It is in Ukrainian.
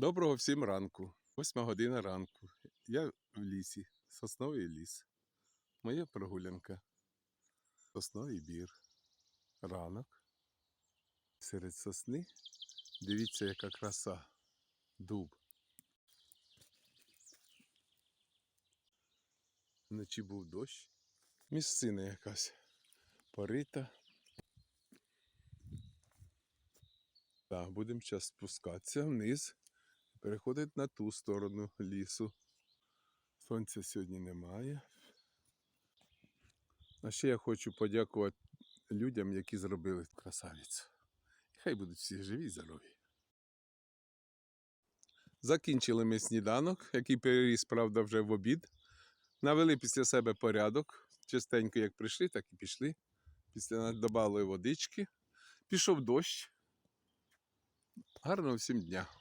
Доброго всім ранку. Восьма година ранку. Я в лісі, сосновий ліс. Моя прогулянка. Сосновий бір. Ранок. Серед сосни. Дивіться, яка краса. Дуб. Вночі був дощ. Місцина якась порита. Так, будемо зараз спускатися вниз. Переходить на ту сторону лісу. Сонця сьогодні немає. А ще я хочу подякувати людям, які зробили красавицю. І хай будуть всі живі і здорові. Закінчили ми сніданок, який переріс, правда, вже в обід. Навели після себе порядок. Частенько як прийшли, так і пішли. Після додали водички. Пішов дощ. Гарного всім дня!